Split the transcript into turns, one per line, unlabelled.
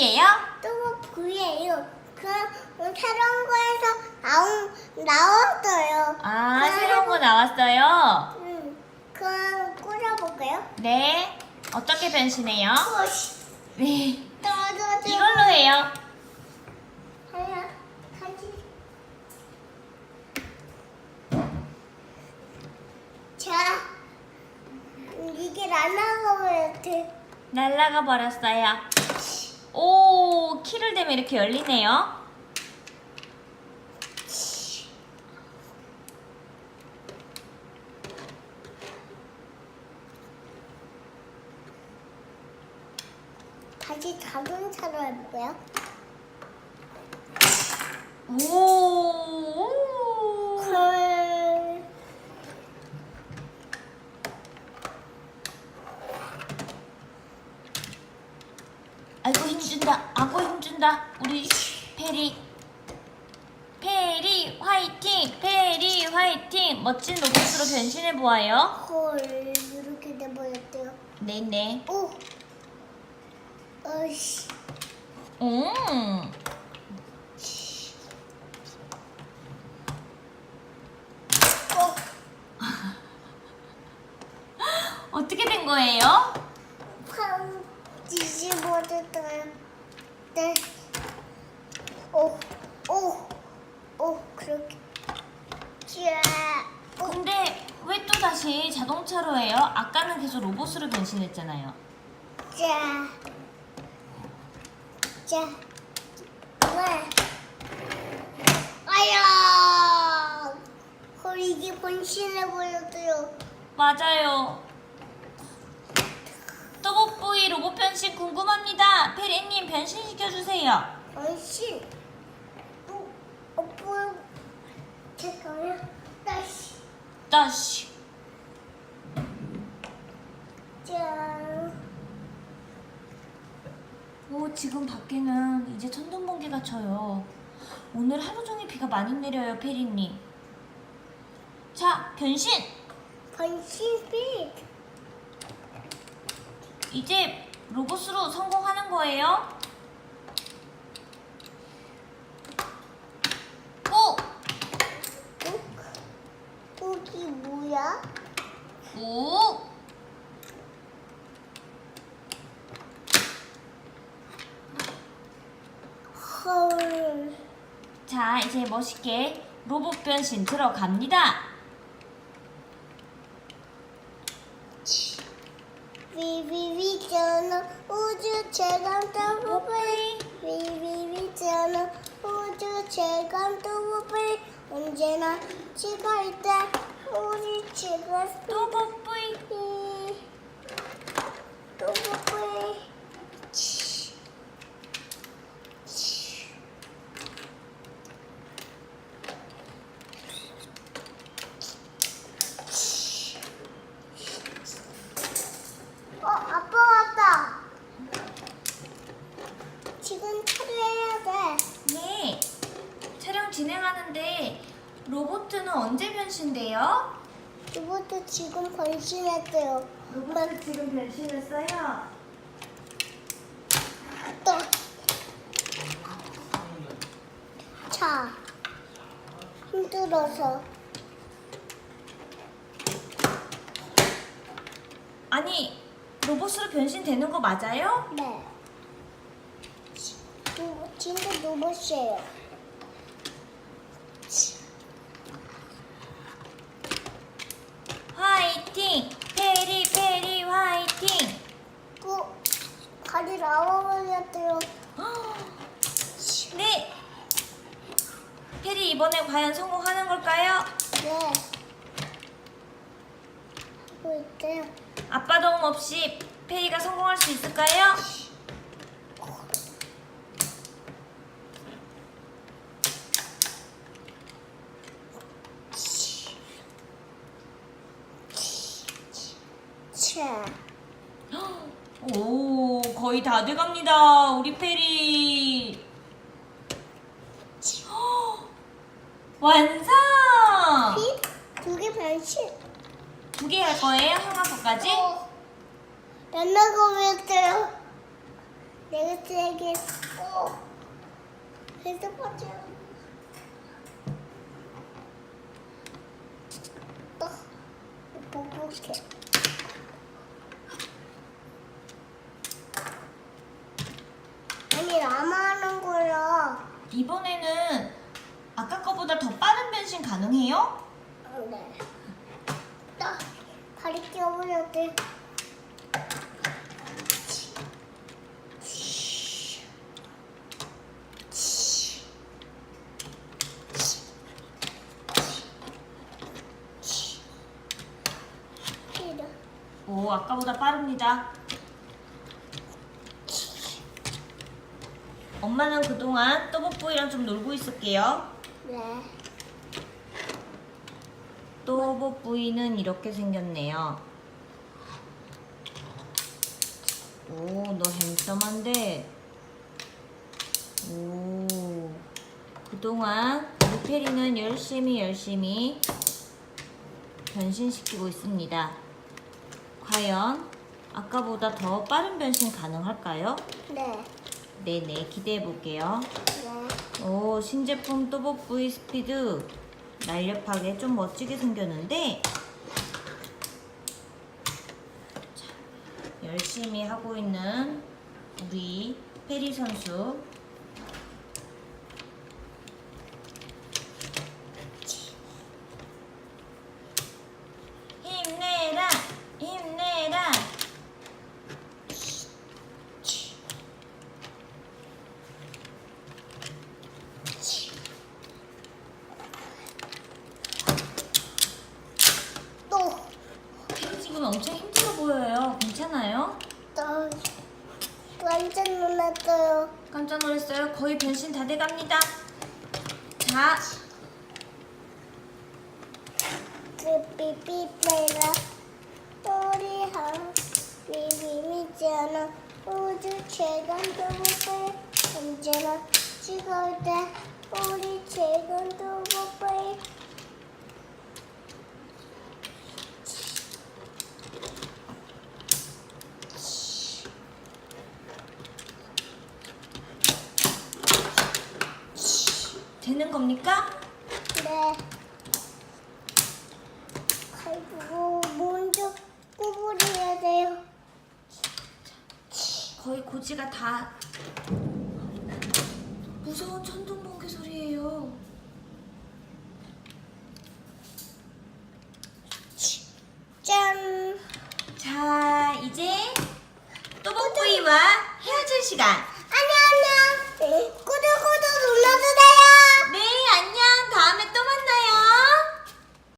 뚜벅뚜이예요?
또 V예요. 그 새로운 거에서 나온 나왔어요.
아,
그럼
새로운 거 나왔어요.
응. 그럼 꽂아볼까요?
네. 어떻게 변신해요?
오씨.
네.
떨어져.
이걸로 해요.
자, 이게 날아가면 돼.
날라가 버렸어요. 오, 키를 대면 이렇게 열리네요.
다시 자동차로 해볼까요?
오. 힘준다. 아고 힘준다. 우리 페리. 페리 화이팅. 페리 화이팅. 멋진 로봇으로 변신해 보아요.
헐, 이렇게 돼버렸대요.
네네.
오! 어이씨.
음.
어,
어떻게 된 거예요?
팡 뒤집어졌어요. 네. 오, 오, 오, 그렇게. 자, 오,
근데 왜 또 다시 자동차로 해요? 아까는 계속 로봇으로 변신했잖아요.
자. 자. 왜? 아야! 헐, 이게 번신해버렸어요.
맞아요. 변신 궁금합니다. 페리님 변신시켜주세요.
번신. 어, 어, 뭐야? 잠깐만요. 다시.
다시.
자.
오, 지금 밖에는 이제 천둥 번개가 쳐요. 오늘 하루 종일 비가 많이 내려요, 페리님. 자, 변신!
번신 빛.
이제 로봇으로 성공하는 거예요. 오!
욱. 욱이 뭐야?
오!
헐.
자, 이제 멋있게 로봇 변신 들어갑니다.
위위위 저는 우주 최강 더블플레이 위위위 저는 우주 최강 더블플레이 언제나 지가 있다 우리 지가
또봇부이
더블플레이 어 아빠 왔다 지금 처리해야 돼
네. 촬영 진행하는데 로봇은 언제 변신돼요?
이것도 지금 번신했대요
로봇 지금 변신했어요.
또. 자, 힘들어서.
아니, 로봇으로 변신되는 거 맞아요?
네. 로- 진짜 로봇이에요.
화이팅! 페리 페리 화이팅!
그, 다리 나와버렸대요.
네. 페리 이번에 과연 성공하는 걸까요?
네. 하고 있대요.
아빠 도움 없이 페리가 성공할 수 있을까요?
차.
오, 거의 다 돼갑니다. 우리 페리. 완성!
빛? 두개 변신.
두개 할 거예요? 형아 거까지?
어. 연나가 왜어요 내가 세게 꼭 해서 빠져. 또 보고게. 아니 나만 하는 거야.
이번에는 아까 거보다 더 빠른 변신 가능해요?
네. 또 발이 끼어버렸대. 이래.
오, 아까보다 빠릅니다. 엄마는 그동안 또봇보이랑 좀 놀고 있을게요.
네.
또봇보이는 이렇게 생겼네요. 오, 너 핸섬한데. 오, 그동안 우리 페리는 열심히 열심히 변신시키고 있습니다. 과연 아까보다 더 빠른 변신 가능할까요?
네.
네네, 기대해 볼게요.
네.
오, 신제품 또봇 V 스피드 날렵하게 좀 멋지게 생겼는데 자, 열심히 하고 있는 우리 페리 선수 힘내라 힘내라
또.
페리 지금 엄청 힘들어 보여요 괜찮아요?
또. 완전 놀랐어요.
깜짝 놀랐어요. 거의 변신 다 돼갑니다. 자,
삐삐삐삐라 우리하 비비미잖아 우주 최강 도보배 언제나 찍을 때 우리 최강 도보배
겁니까?
네 아이고 먼저 구부려야 돼요
거의 고지가 다 무서운 천둥 번개 소리예요.
짠
자, 이제 또봇보이와 헤어질 시간.